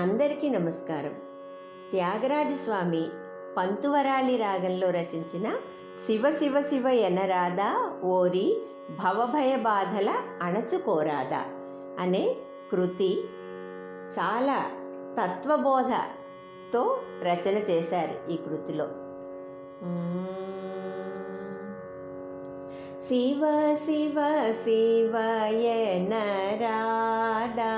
అందరికీ నమస్కారం. త్యాగరాజస్వామి పంతువరాళి రాగంలో రచించిన శివ శివ శివ ఎనరాదా ఓరి భవభయ బాధల అణచుకోరాదా అనే కృతి చాలా తత్వబోధతో రచన చేశారు ఈ కృతిలో. శివ శివ శివ నరాదా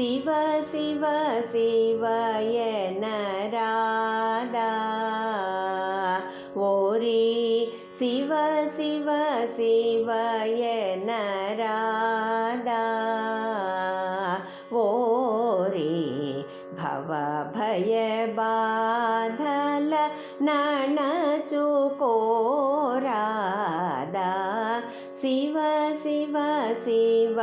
శివ శివ శివయ నరాదా. ఓరి శివ శివ శివయ నరాదా. ఓరి భవ భయ బాధల నణచుకోరాదా శివ శివ శివ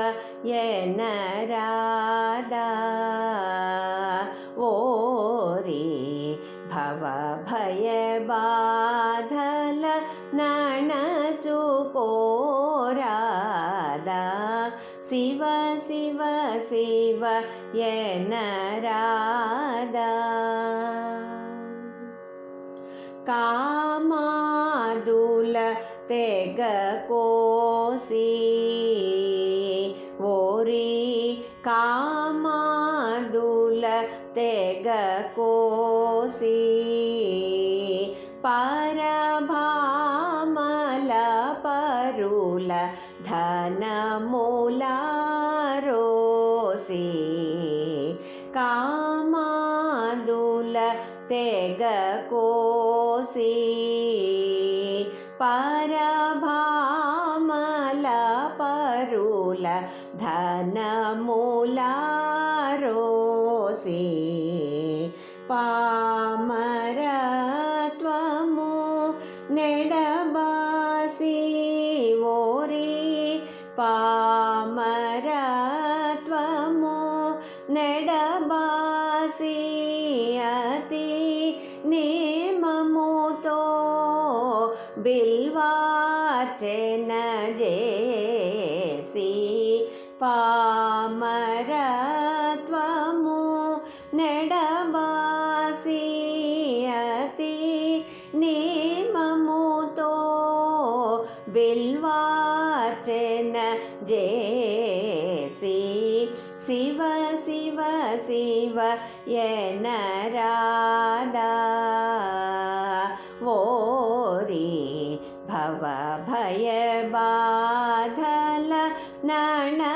భవ భయ బాధల నణచుకోరాదా శివ శివ శివ ఎనరాదా కామాదుల తెగ కోసి ఓరి కామాదుల తెగ కోసి పరభామల పరుల ధనములారోసి కామాదుల తెగ కోసి పరభామల పరుల ధనములారోసి పామరత్వము నెడబాసి ఓరి పామరత్వము నెడబాసి అతి నేమముతో బిల్వార్చన జేసి పా అర్చన జేసి శివ శివ శివ ఎనరాదా ఓరి భవ భయ బాధల నణచుకోరాదా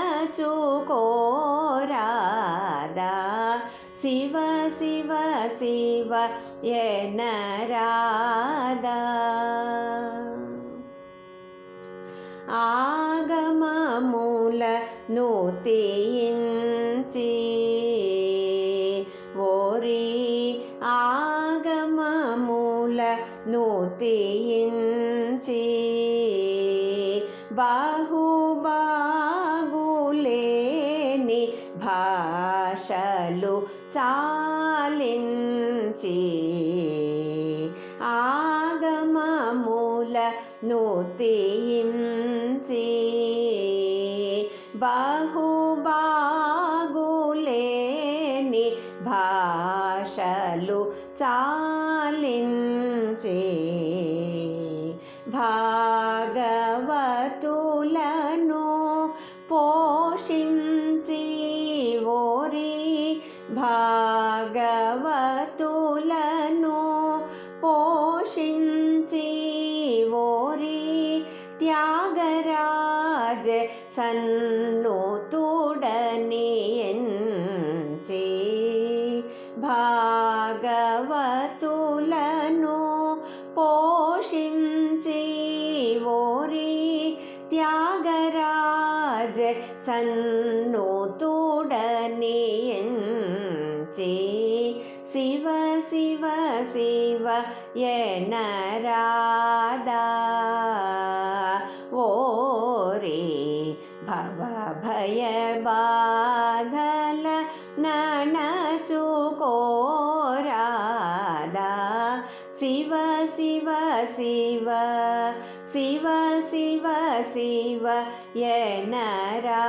శివ శివ శివ ఎనరాదా ఆగమమూల నూతించి ఓరి ఆగమమూల నూతించి బాహుబాగులేని భాషలు చాలించి ఆగమమూల నూతించి బాహుబాగులేని భాషలు చాలించి భాగవతులను పోషించి ఓరి భాగవతులను పోషించి త్యాగరాజ సన్నుతుడని ఎంచి భాగవతులను పోషించి ఓరి త్యాగరాజ సన్నుతుడని ఎంచి శివ శివ శివ బాధల నణచుకోరాదా శివ శివ శివ శివ శివ శివ ఎనరాదా